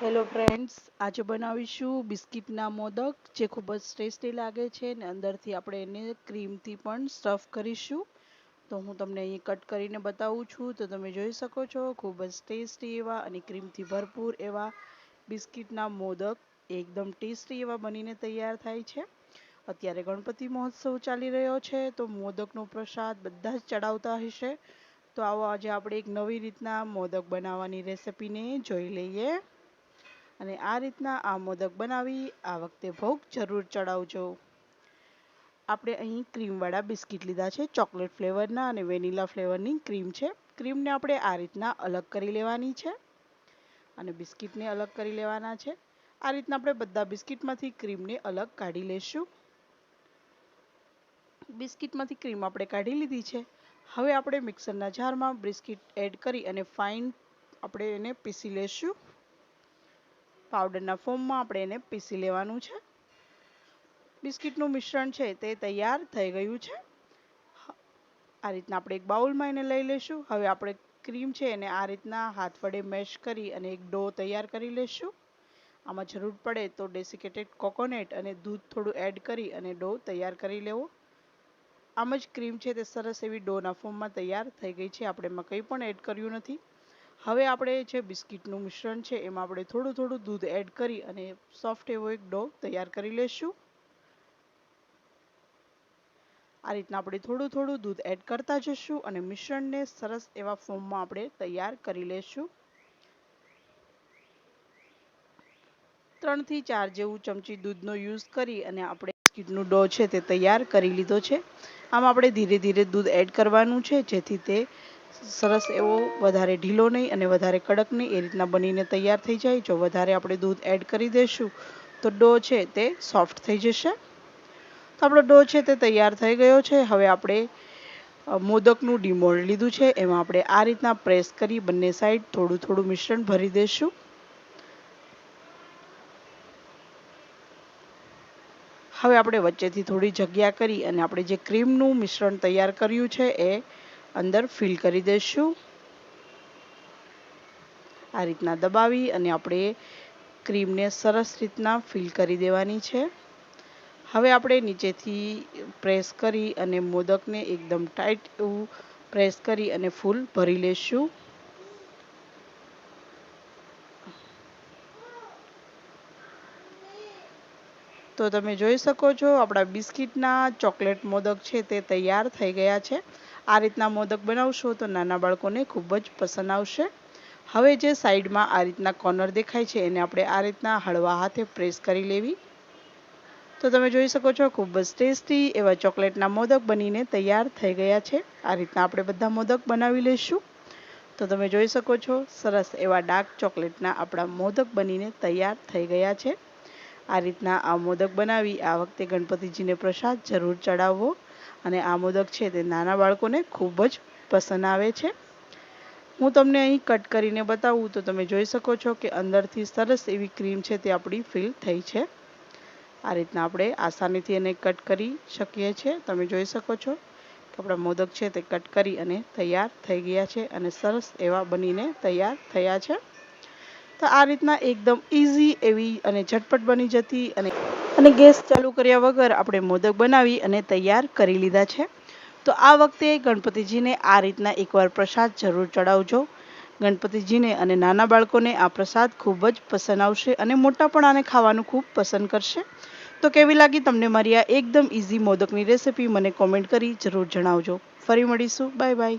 Hello friends આજે બનાવીશું બિસ્કિટના મોદક, જે ખૂબ જ ટેસ્ટી લાગે છે ને અંદરથી આપણે એને ક્રીમથી પણ સ્ટફ કરીશું. તો હું તમને અહીં કટ કરીને બતાવું છું. તો તમે જોઈ શકો છો, ખૂબ જ ટેસ્ટી એવા અને ક્રીમથી ભરપૂર એવા બિસ્કિટના મોદક એકદમ ટેસ્ટી એવા બનીને તૈયાર થાય છે. અત્યારે ગણપતિ મહોત્સવ ચાલી રહ્યો છે, તો મોદકનો પ્રસાદ બધા જ ચડાવતા હશે. તો આવો આજે આપણે એક નવી રીતના મોદક બનાવવાની રેસિપીને જોઈ લઈએ. અને આ રીતના આ મોદક બનાવી આ વખતે ભોગ જરૂર ચડાવજો. આપણે અહીં ક્રીમવાળા બિસ્કિટ લીધા છે, ચોકલેટ ફ્લેવરના અને વેનીલા ફ્લેવરની ક્રીમ છે. ક્રીમને આપણે આ રીતના અલગ કરી લેવાની છે અને બિસ્કિટને અલગ કરી લેવાના છે. આ રીતના આપણે બધા બિસ્કિટમાંથી ક્રીમને અલગ કાઢી લઈશું બિસ્કિટમાંથી ક્રીમ આપણે કાઢી લીધી છે. હવે આપણે મિક્સરના જારમાં બિસ્કિટ એડ કરી અને ફાઇન આપણે એને પીસી લઈશું પાવડરના ફોર્મમાં આપણે એને પીસી લેવાનું છે. બિસ્કિટનું મિશ્રણ છે તે તૈયાર થઈ ગયું છે. આ રીતના આપણે એક બાઉલમાં એને લઈ લઈશું હવે આપણે ક્રીમ છે એને આ રીતના હાથ વડે મેશ કરી અને એક ડો તૈયાર કરી લઈશું આમાં જરૂર પડે તો ડેસિકેટેડ કોકોનટ અને દૂધ થોડું એડ કરી અને ડો તૈયાર કરી લેવો. આમ જ ક્રીમ છે તે સરસ એવી ડોના ફોર્મમાં તૈયાર થઈ ગઈ છે. આપણે એમાં કંઈ પણ એડ કર્યું નથી. હવે આપણે જે બિસ્કિટનું મિશ્રણ છે, એમાં આપણે થોડું થોડું દૂધ એડ કરી અને સોફ્ટ એવો એક ડો તૈયાર કરી લેશું. આ રીતના આપણે થોડું થોડું દૂધ એડ કરતા જશું અને મિશ્રણને સરસ એવા ફોર્મમાં આપણે તૈયાર કરી લેશું. ત્રણથી ચાર જેવું ચમચી દૂધનો યુઝ કરી અને આપણે બિસ્કિટનું ડો છે તે તૈયાર કરી લીધો છે. આમ આપણે ધીરે ધીરે દૂધ એડ કરવાનું છે, જેથી તે સરસ એવો વધારે ઢીલો નહીં અને વધારે કડક નહીં, એ રીતના બનીને તૈયાર થઈ જાય. જો વધારે આપણે દૂધ એડ કરી દઈશું, તો ડો છે તે સોફ્ટ થઈ જશે. તો આપણો ડો છે તે તૈયાર થઈ ગયો છે. હવે આપણે મોદકનું ડીમોલ્ડ લીધું છે. એમાં આપણે આ રીતના પ્રેસ કરી બંને સાઈડ થોડું થોડું મિશ્રણ ભરી દઈશું. હવે આપણે વચ્ચેથી થોડી જગ્યા કરી અને આપણે જે ક્રીમનું મિશ્રણ તૈયાર કર્યું છે એ અંદર ફિલ કરી દઈશું આ રીતના દબાવી અને આપણે ક્રીમને સરસ રીતના ફિલ કરી દેવાની છે. હવે આપણે નીચેથી પ્રેસ કરી અને મોદકને એકદમ ટાઈટ એવું પ્રેસ કરી અને ફૂલ ભરી લેશું. તો તમે જોઈ શકો છો, આપણા બિસ્કિટના ચોકલેટ મોદક છે તે તૈયાર થઈ ગયા છે. આ રીતના મોદક બનાવશો તો નાના બાળકોને ખૂબ જ પસંદ આવશે. હવે જે સાઈડમાં આ રીતના કોર્નર દેખાય છે, એને આપણે આ રીતના હળવા હાથે પ્રેસ કરી લેવી. તો તમે જોઈ શકો છો, ખૂબ જ ટેસ્ટી એવા ચોકલેટના મોદક બનીને તૈયાર થઈ ગયા છે. આ રીતના આપણે બધા મોદક બનાવી લઈશું. તો તમે જોઈ શકો છો, સરસ એવા ડાર્ક ચોકલેટના આપણા મોદક બનીને તૈયાર થઈ ગયા છે. આ રીતના આ મોદક બનાવી આ વખતે ગણપતિજીને પ્રસાદ જરૂર ચડાવવો. અને આ મોદક છે તે નાના બાળકોને ખૂબ જ પસંદ આવે છે. હું તમને અહીં કટ કરીને બતાવું તો તમે જોઈ શકો છો કે અંદરથી સરસ એવી ક્રીમ છે તે આપણી ફિલ થઈ છે. આ રીતના આપણે આસાનીથી એને કટ કરી શકીએ છીએ. તમે જોઈ શકો છો કે આપણા મોદક છે તે કટ કરી અને તૈયાર થઈ ગયા છે અને સરસ એવા બનીને તૈયાર થયા છે. તો આ રીતના એકદમ ઇઝી એવી અને ઝટપટ બની જતી અને અને ગેસ ચાલુ કર્યા વગર આપણે મોદક બનાવી અને તૈયાર કરી લીધા છે. તો આ વખતે ગણપતિજીને આ રીતના એકવાર પ્રસાદ જરૂર ચડાવજો. ગણપતિજીને અને નાના બાળકોને આ પ્રસાદ ખૂબ જ પસંદ આવશે અને મોટા પણ આને ખાવાનું ખૂબ પસંદ કરશે. તો કેવી લાગી તમને મારી આ એકદમ ઇઝી મોદકની રેસિપી મને કોમેન્ટ કરી જરૂર જણાવજો. ફરી મળીશું. Bye bye